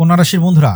কন্যা রাশির বন্ধুরা,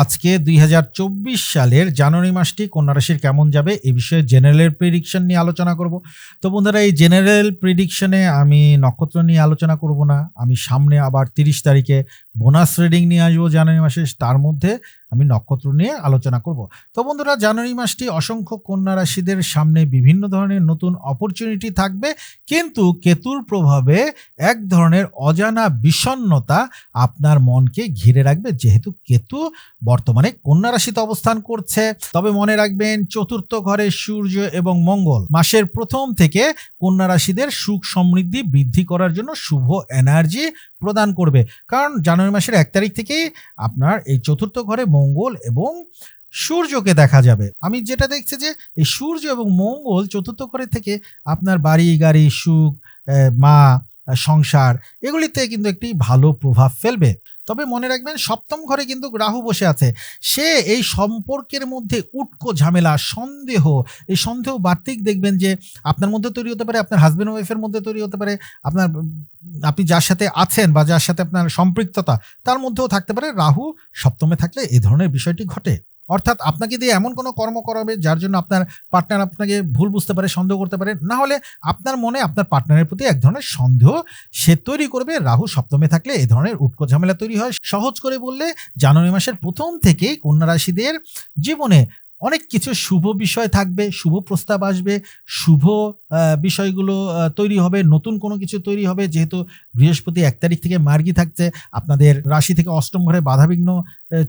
আজকে দুই হাজার চব্বিশ সালের জানুয়ারি মাসটি কন্যা রাশির কেমন যাবে এ বিষয়ে জেনারেল প্রিডিকশন নিয়ে আলোচনা করব। তো বন্ধুরা, এই জেনারেল প্রিডিকশনে আমি নক্ষত্র নিয়ে আলোচনা করব না। আমি সামনে আবার তিরিশ তারিখে বোনাস রিডিং নিয়ে আসব জানুয়ারি মাসে। তার মধ্যে আমি নক্ষত্র নিয়ে আলোচনা করব। তো বন্ধুরা, জানুয়ারি মাসটি অসংখ্য কন্যা রাশিদের সামনে বিভিন্ন ধরনের নতুন অপরচুনিটি থাকবে। কিন্তু কেতুর প্রভাবে এক ধরনের অজানা বিষণ্ণতা আপনার মনকে ঘিরে রাখবে। যেহেতু কেতু বর্তমানে কন্যা রাশিতে অবস্থান করছে। তবে মনে রাখবেন, চতুর্থ ঘরে সূর্য এবং মঙ্গল মাসের প্রথম থেকে কন্যা রাশিদের সুখ সমৃদ্ধি বৃদ্ধি করার জন্য শুভ এনার্জি প্রদান করবে। কারণ জানুয়ারি মাসের এক তারিখ থেকেই আপনার এই চতুর্থ ঘরে মঙ্গল এবং সূর্যকে দেখা যাবে। আমি যেটা দেখছি যে, এই সূর্য এবং মঙ্গল চতুর্থ ঘরে থেকে আপনার বাড়ি, গাড়ি, সুখ মা, সংসার, এগুলিতে কিন্তু একটি ভালো প্রভাব ফেলবে। তবে মনে রাখবেন, সপ্তম ঘরে কিন্তু রাহু বসে আছে। সে এই সম্পর্কের মধ্যে উটকো ঝামেলা, সন্দেহ, এই সন্দেহ বার্তিক দেখবেন যে আপনার মধ্যে তৈরি হতে পারে, আপনার হাজব্যান্ড ওয়াইফের মধ্যে তৈরি হতে পারে, আপনার আপনি যার সাথে আছেন বা যার সাথে আপনার সম্পৃক্ততা, তার মধ্যেও থাকতে পারে। রাহু সপ্তমে থাকলে এই ধরনের বিষয়টি ঘটে। অর্থাৎ আপনাকে দিয়ে এমন কোনো কর্ম করাবে যার জন্য আপনার পার্টনার আপনাকে ভুল বুঝতে পারে, সন্দেহ করতে পারে। না হলে আপনার মনে আপনার পার্টনারের প্রতি এক ধরনের সন্দেহ সে তৈরি করবে। রাহু সপ্তমে থাকলে এ ধরনের উটকো ঝামেলা তৈরি হয়। সহজ করে বললে জানুয়ারি মাসের প্রথম থেকেই কন্যা রাশিদের জীবনে অনেক কিছু শুভ বিষয় থাকবে, শুভ প্রস্তাব আসবে, শুভ বিষয়গুলো তৈরি হবে, নতুন কোনো কিছু তৈরি হবে, যেহেতু বৃহস্পতি এক তারিখ থেকে মার্গী থাকছে, আপনাদের রাশি থেকে অষ্টম ঘরে বাধাবিঘ্ন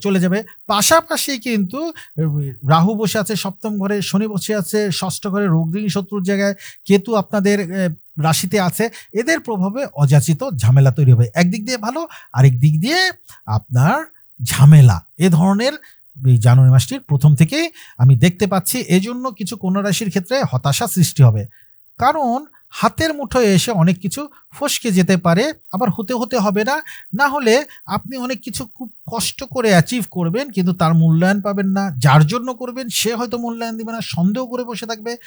চলে যাবে। পাশাপাশি কিন্তু রাহু বসে আছে, সপ্তম ঘরে শনি বসে আছে, ষষ্ঠ ঘরে রোগদিন শত্রুর জায়গায়, কেতু আপনাদের রাশিতে আছে, এদের প্রভাবে অযাচিত ঝামেলা তৈরি হবে। একদিক দিয়ে ভালো, আরেক দিক দিয়ে আপনার ঝামেলা। এ ধরনের এই জানুয়ারি মাসটির প্রথম থেকে আমি দেখতে পাচ্ছি এজন্য কিছু রাশির ক্ষেত্রে হতাশা সৃষ্টি হবে। কারণ হাতের মুঠোয় এসে অনেক কিছু ফসকে যেতে পারে, আবার হতে হতে হবে না। না হলে আপনি অনেক কিছু খুব কষ্ট করে অ্যাচিভ করবেন, কিন্তু তার মূল্যায়ন পাবেন না। যার জন্য করবেন, সে হয়তো মূল্যায়ন দেবে না, সন্দেহ করে বসে থাকবে।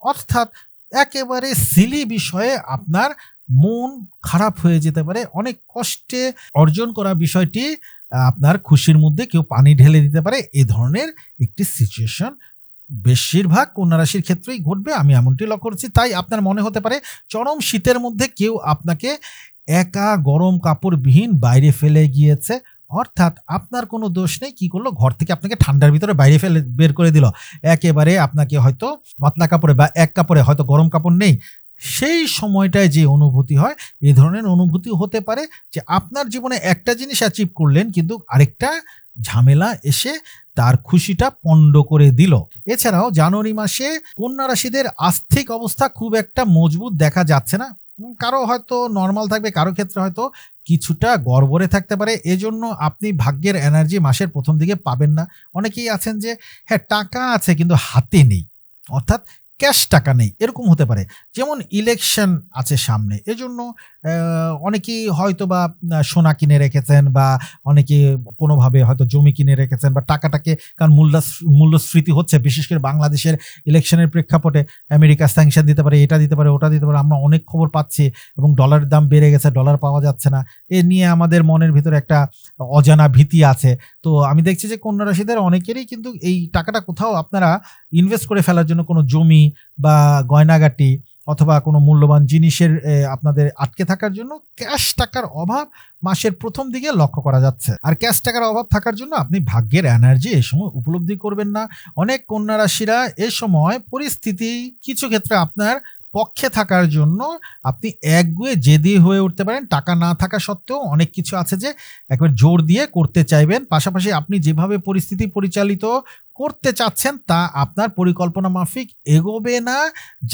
অর্থাৎ একেবারে সিলি বিষয়ে আপনার মন খারাপ হয়ে যেতে পারে। অনেক কষ্টে অর্জন করা বিষয়টি আপনার খুশির মধ্যে কেউ পানি ঢেলে দিতে পারে এই ধরনের একটি সিচুয়েশন বেশিরভাগ কন্যা রাশির ক্ষেত্রেই ঘটবে, আমি এমনটি লক্ষ্য করছি। তাই আপনার মনে হতে পারে চরম শীতের মধ্যে কেউ আপনাকে একা গরম কাপড়বিহীন বাইরে ফেলে গিয়েছে, অর্থাৎ আপনার কোনো দোষ নেই, কি করল? ঘর থেকে আপনাকে ঠান্ডার ভিতরে বাইরে ফেলে, বের করে দিল। একেবারে আপনাকে হয়তো পাতলা কাপড়ে বা এক কাপড়ে হয়তো গরম কাপড় নেই সেই সময়টায় যে অনুভূতি হয়, এ ধরনের অনুভূতি হতে পারে যে আপনার জীবনে একটা জিনিস অ্যাচিভ করলেন, কিন্তু আরেকটা ঝামেলা এসে তার খুশিটা পণ্ড করে দিল। এছাড়াও জানুয়ারি মাসে কন্যা রাশিদের আর্থিক অবস্থা খুব একটা মজবুত দেখা যাচ্ছে না। কারও হয়তো নর্মাল থাকবে, কারও ক্ষেত্রে হয়তো কিছুটা গড়বড়ে থাকতে পারে। এজন্য আপনি ভাগ্যের এনার্জি মাসের প্রথম দিকে পাবেন না। অনেকেই আছেন যে হ্যাঁ টাকা আছে, কিন্তু হাতে নেই। অর্থাৎ ক্যাশ টাকা নেই, এরকম হতে পারে। যেমন ইলেকশন আছে সামনে, এজন্য অনেকেই হয়তো বা সোনা কিনে রেখেছেন বা অনেকে কোনোভাবে হয়তো জমি কিনে রেখেছেন বা টাকাটাকে, কারণ মূল্য মূল্যস্ফীতি হচ্ছে, বিশেষ করে বাংলাদেশের ইলেকশনের প্রেক্ষাপটে আমেরিকা স্যাংশন দিতে পারে, এটা দিতে পারে, ওটা দিতে পারে, আমরা অনেক খবর পাচ্ছি এবং ডলারের দাম বেড়ে গেছে ডলার পাওয়া যাচ্ছে না। এ নিয়ে আমাদের মনের ভিতরে একটা অজানা ভীতি আছে। তো আমি দেখছি যে কন্যা রাশিদের অনেকেরই কিন্তু এই টাকাটা কোথাও আপনারা ইনভেস্ট করে ফেলার জন্য কোনো জমি বা গয়নাগাটি অথবা কোনো মূল্যবান জিনিসের আপনাদের আটকে থাকার জন্য ক্যাশ টাকার অভাব মাসের প্রথম দিকে লক্ষ্য করা যাচ্ছে। আর ক্যাশ টাকার অভাব থাকার জন্য আপনি ভাগ্যের এনার্জি এই সময় উপলব্ধি করবেন না। অনেক কন্যা রাশিরা এ সময় পরিস্থিতি কিছু ক্ষেত্রে আপনার পক্ষে থাকার জন্য আপনি একগুয়ে জেদি হয়ে উঠতে পারেন। টাকা না থাকা সত্ত্বেও অনেক কিছু আছে যে একবার জোর দিয়ে করতে চাইবেন। পাশাপাশি আপনি যেভাবে পরিস্থিতি পরিচালিত করতে চাচ্ছেন তা আপনার পরিকল্পনা মাফিক এগোবে না,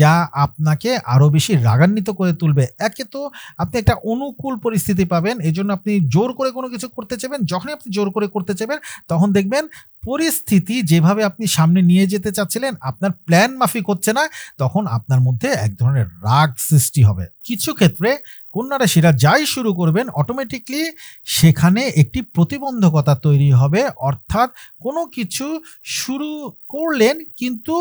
যা আপনাকে আরও বেশি রাগান্বিত করে তুলবে। একে তো আপনি একটা অনুকূল পরিস্থিতি পাবেন এই জন্য আপনি জোর করে কোনো কিছু করতে চাইবেন যখনই আপনি জোর করে করতে চাইবেন তখন দেখবেন পরিস্থিতি যেভাবে আপনি সামনে নিয়ে যেতে চাচ্ছিলেন, আপনার প্ল্যান মাফিক হচ্ছে না, তখন আপনার মধ্যে এক ধরনের রাগ সৃষ্টি হবে। কিছু ক্ষেত্রে কন্যা রাশিরা যাই শুরু করবেন অটোমেটিকলি সেখানে একটি প্রতিবন্ধকতা তৈরি হবে। অর্থাৎ কোনো কিছু শুরু করলেন, কিন্তু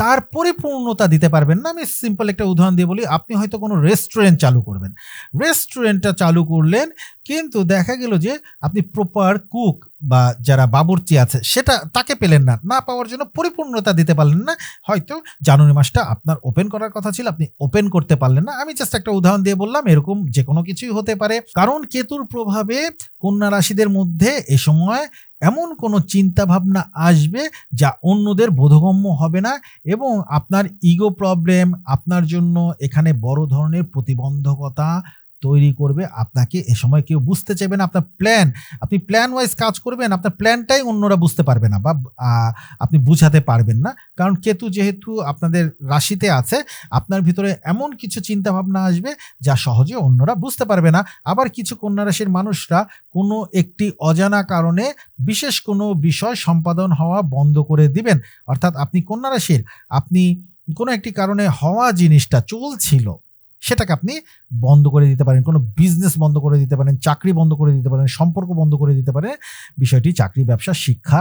তার পরিপূর্ণতা দিতে পারবেন না। আমি সিম্পল একটা উদাহরণ দিয়ে বলি, আপনি হয়তো কোনো রেস্টুরেন্ট চালু করবেন। রেস্টুরেন্টটা চালু করলেন, কিন্তু দেখা গেল যে আপনি প্রপার কুক বা যারা বাবুর্চি আছে, সেটা তাকে পেলেন না। না পাওয়ার জন্য পরিপূর্ণতা দিতে পারলেন না। হয়তো জানুয়ারি মাসটা আপনার ওপেন করার কথা ছিল, আপনি ওপেন করতে পারলেন না। আমি জাস্ট একটা উদাহরণ দিয়ে বললাম, এরকম যে কোনো কিছুই হতে পারে। কারণ কেতুর প্রভাবে কন্যা রাশিদের মধ্যে এ সময় এমন কোনো চিন্তা ভাবনা আসবে যা অন্যদের বোধগম্য হবে না এবং আপনার ইগো প্রবলেম আপনার জন্য এখানে বড় ধরনের প্রতিবন্ধকতা তৈরি করবে, আপনাকে এ সময় কেউ বুঝতে চাইবে না আপনার প্ল্যান আপনি প্ল্যান ওয়াইজ কাজ করবেন, আপনার প্ল্যানটাই অন্যরা বুঝতে পারবে না বা আপনি বুঝাতে পারবেন না। কারণ কেতু যেহেতু আপনাদের রাশিতে আছে, আপনার ভিতরে এমন কিছু চিন্তা ভাবনা আসবে যা সহজে অন্যরা বুঝতে পারবে না। আবার কিছু কন্যা রাশির মানুষরা কোনো একটি অজানা কারণে বিশেষ কোনো বিষয় সম্পাদন হওয়া বন্ধ করে দিবেন। অর্থাৎ আপনি কন্যা রাশির, আপনি কোনো একটি কারণে হওয়া জিনিসটা চলছিল সেটাকে আপনি বন্ধ করে দিতে পারেন, কোনো বিজনেস বন্ধ করে দিতে পারেন, চাকরি বন্ধ করে দিতে পারেন, সম্পর্ক বন্ধ করে দিতে পারেন বিষয়টি চাকরি, ব্যবসা, শিক্ষা,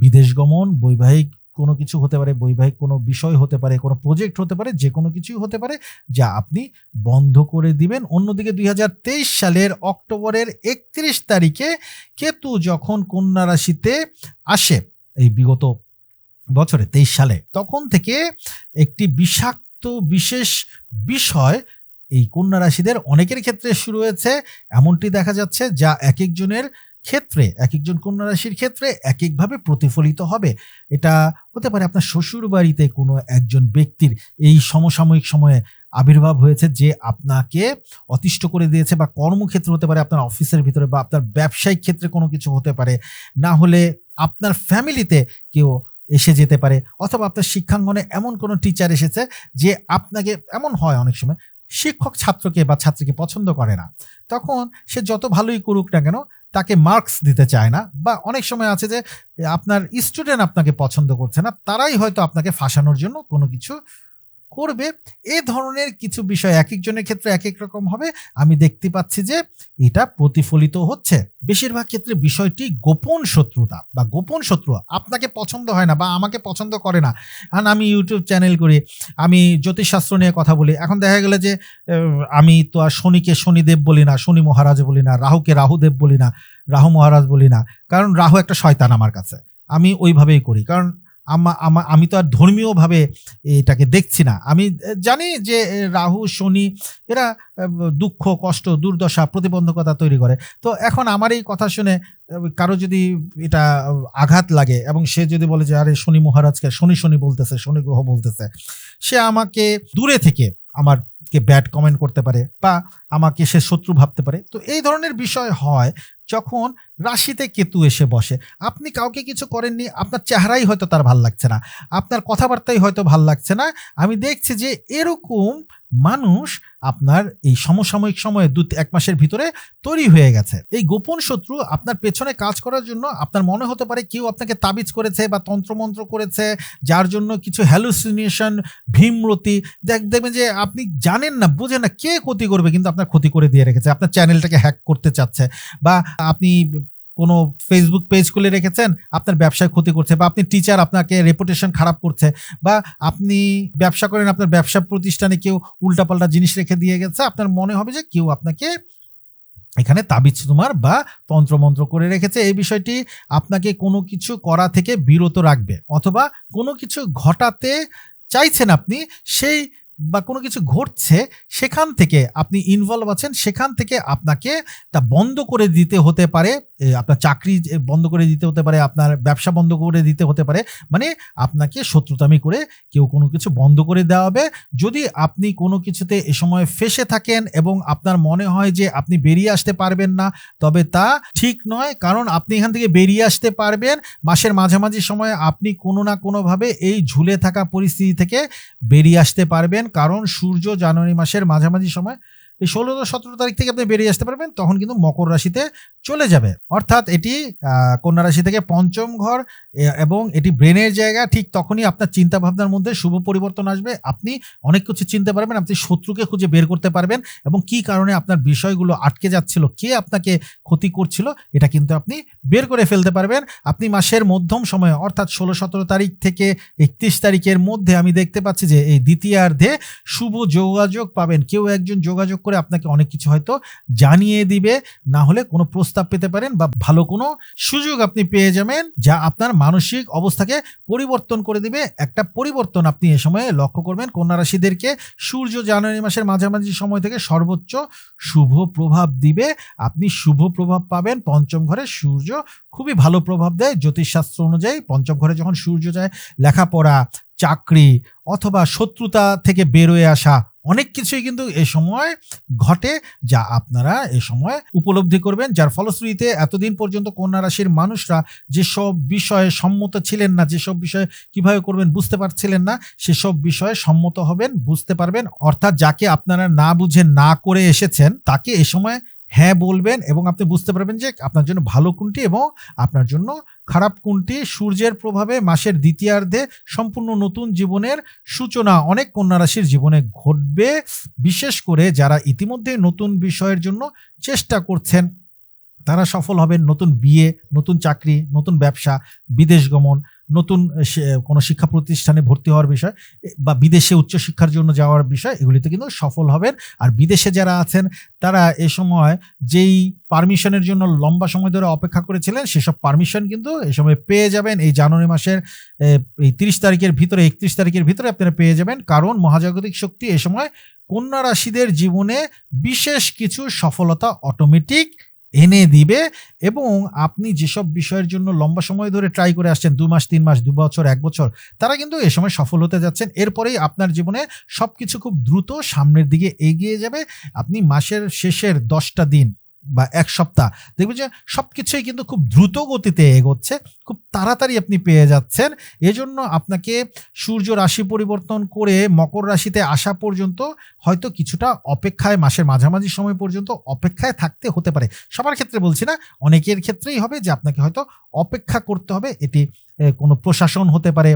বিদেশ গমন, বৈবাহিক কোনো কিছু হতে পারে, বৈবাহিক কোনো বিষয় হতে পারে, কোনো প্রজেক্ট হতে পারে, যে কোনো কিছুই হতে পারে, যা আপনি বন্ধ করে দিবেন। অন্যদিকে দুই হাজার তেইশ সালের অক্টোবরের একত্রিশ তারিখে কেতু যখন কন্যা রাশিতে আসে, এই বিগত বছরে তেইশ সালে, তখন থেকে একটি বিষাক্ত বিশেষ বিষয় এই কন্যা রাশিদের অনেকের ক্ষেত্রে শুরু হয়েছে এমনটি দেখা যাচ্ছে যা এক একজনের ক্ষেত্রে এক একজন কন্যা রাশির ক্ষেত্রে এক একভাবে প্রতিফলিত হবে। এটা হতে পারে আপনার শ্বশুর বাড়িতে কোনো একজন ব্যক্তির এই সমসাময়িক সময়ে আবির্ভাব হয়েছে যে আপনাকে অতিষ্ঠ করে দিয়েছে বা কর্মক্ষেত্র হতে পারে আপনার অফিসের ভিতরে বা আপনার ব্যবসায়িক ক্ষেত্রে কোনো কিছু হতে পারে। না হলে আপনার ফ্যামিলিতে কেউ এসে যেতে পারে। অথবা আপনার শিক্ষাঙ্গনে এমন কোনো টিচার এসেছে যে আপনাকে, এমন হয় অনেক সময়, শিক্ষক ছাত্রকে বা ছাত্রীকে পছন্দ করে না। তখন সে যত ভালোই করুক না কেন, তাকে মার্কস দিতে চায় না। বা অনেক সময় আছে যে, আপনার স্টুডেন্ট আপনাকে পছন্দ করছে না, তারাই হয়তো আপনাকে ফাঁসানোর জন্য কোনো কিছু করবে। এ ধরনের কিছু বিষয় এক একজনের ক্ষেত্রে এক এক রকম হবে। আমি দেখতে পাচ্ছি যে এটা প্রতিফলিত হচ্ছে। বেশিরভাগ ক্ষেত্রে বিষয়টি গোপন শত্রুতা বা গোপন শত্রু আপনাকে পছন্দ হয় না বা আমাকে পছন্দ করে না। কারণ আমি ইউটিউব চ্যানেল করি, আমি জ্যোতিষশাস্ত্র নিয়ে কথা বলি। এখন দেখা গেলে যে আমি তো আর শনিকে শনিদেব বলি না, শনি মহারাজ বলি না, রাহুকে রাহুদেব বলি না, রাহু মহারাজ বলি না। কারণ রাহু একটা শয়তান আমার কাছে। আমি ওইভাবেই করি। কারণ আমা তো আর ধর্মীয়ভাবে এটাকে দেখছি না। আমি জানি যে রাহু, শনি, এরা দুঃখ, কষ্ট, দুর্দশা, প্রতিবন্ধকতা তৈরি করে। তো এখন আমার এই কথা শুনে কারও যদি এটা আঘাত লাগে এবং সে যদি বলে যে, আরে শনি মহারাজকে, শনি শনি বলতেছে, শনি গ্রহ বলতেছে, সে আমাকে দূরে থেকে আমারকে ব্যাড কমেন্ট করতে পারে বা আমাকে সে শত্রু ভাবতে পারে। তো এই ধরনের বিষয় হয় যখন রাশিতে কেতু এসে বসে। আপনি কাউকে কিছু করেননি, আপনার চেহারাই হয়তো তার ভালো লাগছে না, আপনার কথাবার্তাই হয়তো ভালো লাগছে না। আমি দেখছি যে এরকম মানুষ আপনার এই সমসাময়িক সময়ে দু, এক মাসের ভিতরে তৈরি হয়ে গেছে। এই গোপন শত্রু আপনার পেছনে কাজ করার জন্য আপনার মনে হতে পারে কেউ আপনাকে তাবিজ করেছে বা তন্ত্রমন্ত্র করেছে, যার জন্য কিছু হ্যালুসিনেশন ভীমরতি, দেখ, দেখবেন যে আপনি জানেন না, বুঝেন না কে ক্ষতি করবে, কিন্তু আপনার ক্ষতি করে দিয়ে রেখেছে, আপনার চ্যানেলটাকে হ্যাক করতে চাচ্ছে বা আপনি কোনো ফেসবুক পেজ খুলে রেখেছেন, আপনার ব্যবসায় ক্ষতি করছে বা আপনি টিচার আপনাকে রেপুটেশন খারাপ করছে বা আপনি ব্যবসা করেন, আপনার ব্যবসা প্রতিষ্ঠানে কেউ উল্টাপাল্টা জিনিস রেখে দিয়ে গেছে, আপনার মনে হবে যে কেউ আপনাকে এখানে তাবিজ তোমার বা তন্ত্রমন্ত্র করে রেখেছে, এই বিষয়টি আপনাকে কোনো কিছু করা থেকে বিরত রাখবে অথবা কোনো কিছু ঘটাতে চাইছেন আপনি, সেই বা কোনো কিছু ঘটছে, সেখান থেকে আপনি ইনভলভ আছেন, সেখান থেকে আপনাকে তা বন্ধ করে দিতে হতে পারে আপনার চাকরি বন্ধ করে দিতে হতে পারে, আপনার ব্যবসা বন্ধ করে দিতে হতে পারে মানে আপনাকে শত্রুতামি করে কেউ কোনো কিছু বন্ধ করে দেওয়া হবে। যদি আপনি কোনো কিছুতে এ সময় ফেসে থাকেন এবং আপনার মনে হয় যে আপনি বেরিয়ে আসতে পারবেন না, তবে তা ঠিক নয়, কারণ আপনি এখান থেকে বেরিয়ে আসতে পারবেন। মাসের মাঝামাঝি সময়ে আপনি কোনো না কোনোভাবে এই ঝুলে থাকা পরিস্থিতি থেকে বেরিয়ে আসতে পারবেন। কারণ সূর্য জানুয়ারি মাসের মাঝামাঝি সময় এই ষোলো সতেরো তারিখ থেকে আপনি বেরিয়ে আসতে পারবেন, তখন কিন্তু মকর রাশিতে চলে যাবে। অর্থাৎ এটি কন্যা রাশি থেকে পঞ্চম ঘর এবং এটি ব্রেনের জায়গা, ঠিক তখনই আপনার চিন্তা ভাবনার মধ্যে শুভ পরিবর্তন আসবে। আপনি অনেক কিছু চিনতে পারবেন, আপনি শত্রুকে খুঁজে বের করতে পারবেন, এবং কি কারণে আপনার বিষয়গুলো আটকে যাচ্ছিল, কে আপনাকে ক্ষতি করছিল, এটা কিন্তু আপনি বের করে ফেলতে পারবেন। আপনি মাসের মধ্যম সময়ে, অর্থাৎ ষোলো সতেরো তারিখ থেকে একত্রিশ তারিখের মধ্যে আমি দেখতে পাচ্ছি যে এই দ্বিতীয়ার্ধে শুভ যোগাযোগ পাবেন। কেউ একজন যোগাযোগ করে আপনাকে অনেক কিছু হয়তো জানিয়ে দিবে। না হলে কোনো প্রস্তাব পেতে পারেন বা ভালো কোনো সুযোগ আপনি পেয়ে যাবেন যা আপনার মানসিক অবস্থাকে পরিবর্তন করে দিবে। একটা পরিবর্তন আপনি এ সময়ে লক্ষ্য করবেন। কন্যা রাশিদেরকে সূর্য জানুয়ারি মাসের মাঝামাঝি সময় থেকে সর্বোচ্চ শুভ প্রভাব দিবে। আপনি শুভ প্রভাব পাবেন। পঞ্চম ঘরে সূর্য খুবই ভালো প্রভাব দেয়। জ্যোতিষশাস্ত্র অনুযায়ী পঞ্চম ঘরে যখন সূর্য যায়, লেখাপড়া, চাকরি অথবা শত্রুতা থেকে বেরোয় আসা অনেক কিছুই কিন্তু এ সময় ঘটে যা আপনারা এ সময় উপলব্ধি করবেন। যার ফলশ্রুতিতে এতদিন পর্যন্ত কন্যা রাশির মানুষরা যেসব বিষয়ে সম্মত ছিলেন না, যেসব বিষয়ে কীভাবে করবেন বুঝতে পারছিলেন না, সেসব বিষয়ে সম্মত হবেন, বুঝতে পারবেন। অর্থাৎ যাকে আপনারা না বুঝে না করে এসেছেন, তাকে এ সময় হ্যাঁ বলবেন এবং আপনি বুঝতে পারবেন যে আপনার জন্য ভালো কোনটি এবং আপনার জন্য খারাপ কোনটি। সূর্যের প্রভাবে মাসের দ্বিতীয়ার্ধে সম্পূর্ণ নতুন জীবনের সূচনা অনেক কন্যা রাশির জীবনে ঘটবে, বিশেষ করে যারা ইতিমধ্যে নতুন বিষয়ের জন্য চেষ্টা করছেন, তারা সফল হবেন নতুন বিয়ে, নতুন চাকরি, নতুন ব্যবসা, বিদেশ গমন নতুন কোনো শিক্ষা প্রতিষ্ঠানে ভর্তি হওয়ার বিষয় বা বিদেশে উচ্চশিক্ষার জন্য যাওয়ার বিষয়, এগুলিতে কিন্তু সফল হবেন। আর বিদেশে যারা আছেন, তারা এ সময় যেই পারমিশনের জন্য লম্বা সময় ধরে অপেক্ষা করেছিলেন, সেসব পারমিশন কিন্তু এ সময় পেয়ে যাবেন। এই জানুয়ারি মাসের এই তিরিশ তারিখের ভিতরে, একত্রিশ তারিখের ভিতরে আপনারা পেয়ে যাবেন। কারণ মহাজাগতিক শক্তি এ সময় কন্যা রাশিদের জীবনে বিশেষ কিছু সফলতা অটোমেটিক এনে দিবে এবং আপনি যেসব বিষয়ের জন্য লম্বা সময় ধরে ট্রাই করে আসছেন, দু মাস, তিন মাস, দু বছর, এক বছর, তারা কিন্তু এ সময় সফল হতে যাচ্ছেন। এরপরেই আপনার জীবনে সব কিছু খুব দ্রুত সামনের দিকে এগিয়ে যাবে। আপনি মাসের শেষের দশটা দিন বা এক সপ্তাহ। দেখবেন যে সব কিছুই কিন্তু খুব দ্রুত গতিতে এগোচ্ছে, খুব তাড়াতাড়ি আপনি পেয়ে যাচ্ছেন। এজন্য আপনাকে সূর্য রাশি পরিবর্তন করে মকর রাশিতে আসা পর্যন্ত হয়তো কিছুটা অপেক্ষায়, মাসের মাঝামাঝি সময় পর্যন্ত অপেক্ষায় থাকতে হতে পারে। সবার ক্ষেত্রে বলছি না, অনেকের ক্ষেত্রেই হবে যে আপনাকে হয়তো অপেক্ষা করতে হবে, এটি কোনো প্রশাসন হতে পারে।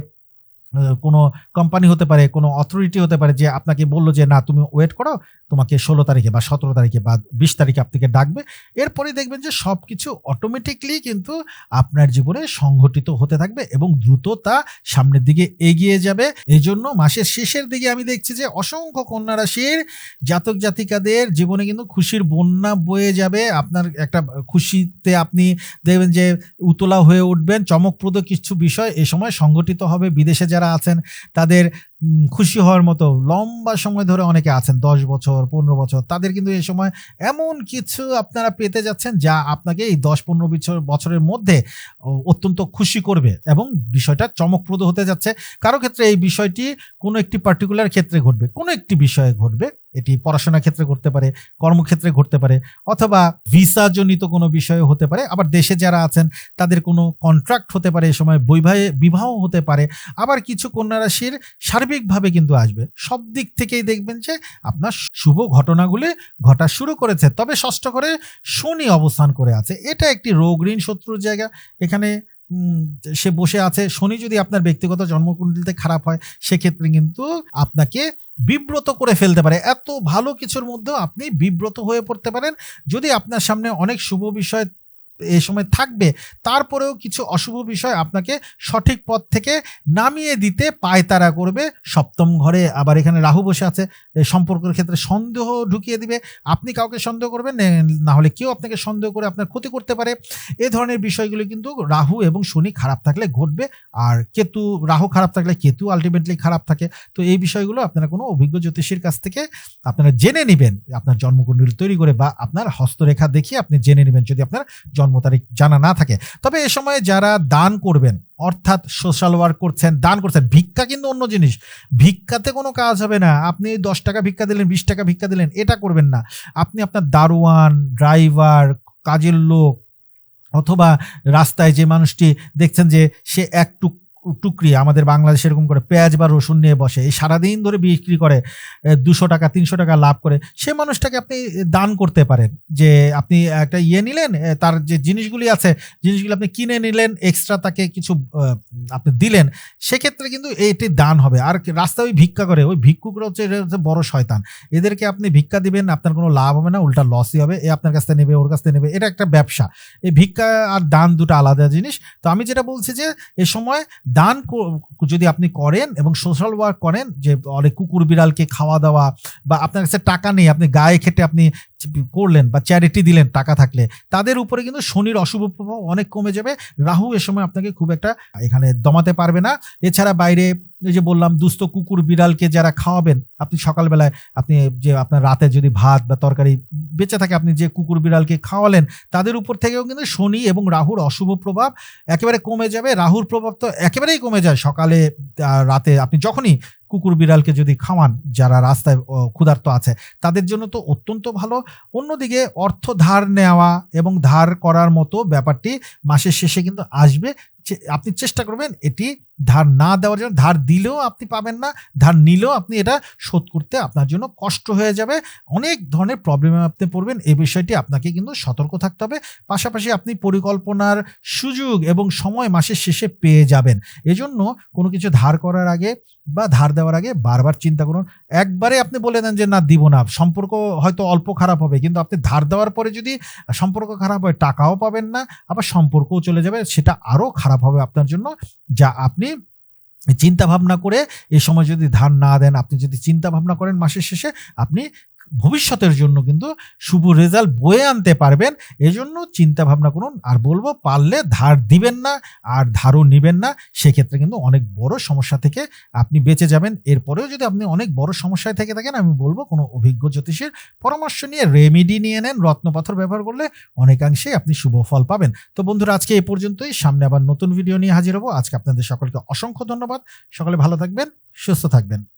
কোনো কোম্পানি হতে পারে, কোনো অথরিটি হতে পারে যে আপনাকে বলল যে, না, তুমি ওয়েট করো, তোমাকে ষোলো তারিখে বা সতেরো তারিখে বা বিশ তারিখে আপনাকে ডাকবে। এরপরে দেখবেন যে সব কিছু অটোমেটিকলি কিন্তু আপনার জীবনে সংঘটিত হতে থাকবে এবং দ্রুত তা সামনের দিকে এগিয়ে যাবে। এই জন্য মাসের শেষের দিকে আমি দেখছি যে অসংখ্য কন্যা রাশির জাতক জাতিকাদের জীবনে কিন্তু খুশির বন্যা বয়ে যাবে। আপনার একটা খুশিতে আপনি দেখবেন যে উতলা হয়ে উঠবেন। চমকপ্রদ কিছু বিষয় এ সময় সংগঠিত হবে বিদেশে যারা আছেন তাদের খুশি হওয়ার মতো লম্বা সময় ধরে অনেকে আছেন, দশ বছর, পনেরো বছর, তাদের কিন্তু এই সময় এমন কিছু আপনারা পেতে যাচ্ছেন যা আপনাকে এই দশ, পনেরো বছর, বছরের মধ্যে অত্যন্ত খুশি করবে এবং বিষয়টা চমকপ্রদ হতে যাচ্ছে। কারও ক্ষেত্রে এই বিষয়টি কোনো একটি পার্টিকুলার ক্ষেত্রে ঘটবে, কোনো একটি বিষয়ে ঘটবে, এটি পড়াশোনার ক্ষেত্রে ঘটতে পারে, কর্মক্ষেত্রে ঘটতে পারে, অথবা ভিসা জনিত কোনো বিষয়ে হতে পারে। আবার দেশে যারা আছেন, তাদের কোনো কন্ট্রাক্ট হতে পারে, এ সময় বৈবাহে বিবাহ হতে পারে। আবার কিছু কন্যা রাশির সার্বিকভাবে কিন্তু আসবে। সব দিক থেকেই দেখবেন যে আপনার শুভ ঘটনাগুলি ঘটা শুরু করেছে। তবে ষষ্ঠ করে শনি অবস্থান করে আছে। এটা একটি রোগ ঋণ শত্রুর জায়গা। এখানে সে বসে আছে। শনি যদি আপনার ব্যক্তিগত জন্মকুণ্ডলিতে খারাপ হয়, সেক্ষেত্রে কিন্তু আপনাকে বিব্রত করে ফেলতে পারে। এত ভালো কিছুর মধ্যেও আপনি বিব্রত হয়ে পড়তে পারেন। যদি আপনার সামনে অনেক শুভ বিষয় এই সময় থাকবে, তারপরেও কিছু অশুভ বিষয় আপনাকে সঠিক পথ থেকে নামিয়ে দিতে পায়তারা করবে। সপ্তম ঘরে আবার এখানে রাহু বসে আছে সম্পর্কের ক্ষেত্রে সন্দেহ ঢুকিয়ে দিবে। আপনি কাউকে সন্দেহ করবেন না হলে কেউ আপনাকে সন্দেহ করে আপনার ক্ষতি করতে পারে। এ ধরনের বিষয়গুলো কিন্তু রাহু এবং শনি খারাপ থাকলে ঘটবে, আর কেতু, রাহু খারাপ থাকলে কেতু আলটিমেটলি খারাপ থাকে। তো এই বিষয়গুলো আপনারা কোনো অভিজ্ঞ জ্যোতিষীর কাছ থেকে আপনারা জেনে নেবেন। আপনার জন্মকুণ্ডলী তৈরি করে বা আপনার হস্তরেখা দেখিয়ে আপনি জেনে নেবেন। যদি আপনার জন্ম তারিখ জানা না থাকে। তবে এ সময় যারা দান করবেন, অর্থাৎ সোশ্যাল ওয়ার্ক করছেন, দান করছেন, ভিক্ষা কিন্তু অন্য জিনিস। ভিক্ষাতে কোনো কাজ হবে না। আপনি দশ টাকা ভিক্ষা দিলেন, বিশ টাকা ভিক্ষা দিলেন, এটা করবেন না। আপনি আপনার দারোয়ান ড্রাইভার কাজের লোক অথবা রাস্তায় যে মানুষটি দেখছেন যে সে একটু টুকরি আমাদের বাংলাদেশে এরকম করে পেঁয়াজ বা রসুন নিয়ে বসে, এই সারাদিন ধরে বিক্রি করে দুশো টাকা, তিনশো টাকা লাভ করে, সে মানুষটাকে আপনি দান করতে পারেন। যে আপনি একটা ইয়ে নিলেন তার যে জিনিসগুলি আছে, জিনিসগুলি আপনি কিনে নিলেন এক্সট্রা তাকে কিছু আপনি দিলেন, সেক্ষেত্রে কিন্তু এটি দান হবে। আর রাস্তায় ওই ভিক্ষা করে, ওই ভিক্ষুকরা হচ্ছে এটা হচ্ছে বড় শয়তান। এদেরকে আপনি ভিক্ষা দিবেন, আপনার কোনো লাভ হবে না, উল্টা লসই হবে, এ আপনার কাছ থেকে নেবে, ওর কাছ থেকে নেবে, এটা একটা ব্যবসা। এই ভিক্ষা আর দান দুটো আলাদা জিনিস। তো আমি যেটা বলছি যে, এ সময় দান যদি আপনি করেন এবং সোশ্যাল ওয়ার্ক করেন, যে অনেক কুকুর বিড়ালকে খাওয়া দাওয়া বা আপনার কাছে টাকা নেই, আপনি গায়ে খেটে আপনি করলেন বা চ্যারিটি দিলেন টাকা থাকলে, তাদের উপরে কিন্তু শনির অশুভ প্রভাব অনেক কমে যাবে। রাহু এ সময় আপনাকে খুব একটা এখানে দমাতে পারবে না। এছাড়া বাইরে এই যে বললাম, দুস্থ কুকুর বিড়ালকে যারা খাওয়াবেন, আপনি সকালবেলায় আপনি যে আপনার রাতে যদি ভাত বা তরকারি বেঁচে থাকে, আপনি যে কুকুর বিড়ালকে খাওয়ালেন, তাদের উপর থেকেও কিন্তু শনি এবং রাহুর অশুভ প্রভাব একেবারে কমে যাবে। রাহুর প্রভাব তো একেবারেই কমে যায় সকালে রাতে। আপনি যখনই কুকুর বিড়ালকে যদি খাওয়ান, যারা রাস্তায় ক্ষুধার্ত আছে, তাদের জন্য তো অত্যন্ত ভালো। অন্যদিকে অর্থ ধার নেওয়া এবং ধার করার মতো ব্যাপারটি মাসের শেষে কিন্তু আসবে। আপনি চেষ্টা করবেন এটি ধার না দেওয়ার জন্য, ধার দিলেও আপনি পাবেন না, ধার নিলেও আপনি এটা শোধ করতে আপনার জন্য কষ্ট হয়ে যাবে। অনেক ধরনের প্রবলেমে আপনি পড়বেন এই বিষয়টি আপনাকে কিন্তু সতর্ক থাকতে হবে। পাশাপাশি আপনি পরিকল্পনার সুযোগ এবং সময় মাসের শেষে পেয়ে যাবেন। এজন্য কোনো কিছু ধার করার আগে বা ধার দেওয়ার আগে বারবার চিন্তা করুন। একবারে আপনি বলে দেন যে, না, দিব না। সম্পর্ক হয়তো অল্প খারাপ হবে, কিন্তু আপনি ধার দেওয়ার পরে যদি সম্পর্ক খারাপ হয়, টাকাও পাবেন না, আবার সম্পর্কও চলে যাবে, সেটা আরও খারাপ হবে আপনার জন্য। যা আপনি চিন্তা ভাবনা করে এই সময় যদি ধার না দেন, আপনি যদি চিন্তা ভাবনা করেন মাসের শেষে, আপনি ভবিষ্যতের জন্য কিন্তু শুভ রেজাল্ট বয়ে আনতে পারবেন। এজন্য চিন্তা ভাবনা করুন। আর বলব, পারলে ধার দিবেন না, আর ধারও নিবেন না। সেক্ষেত্রে কিন্তু অনেক বড় সমস্যা থেকে আপনি বেঁচে যাবেন। এরপরেও যদি আপনি অনেক বড় সমস্যায় থেকে থাকেন, আমি বলব, কোনো অভিজ্ঞ জ্যোতিষের পরামর্শ নিয়ে রেমেডি নিয়ে নেন। রত্নপাথর ব্যবহার করলে অনেকাংশেই আপনি শুভ ফল পাবেন। তো বন্ধুরা, আজকে এই পর্যন্তই। সামনে আবার নতুন ভিডিও নিয়ে হাজির হব। আজকে আপনাদের সকলকে অসংখ্য ধন্যবাদ। সকলে ভালো থাকবেন, সুস্থ থাকবেন।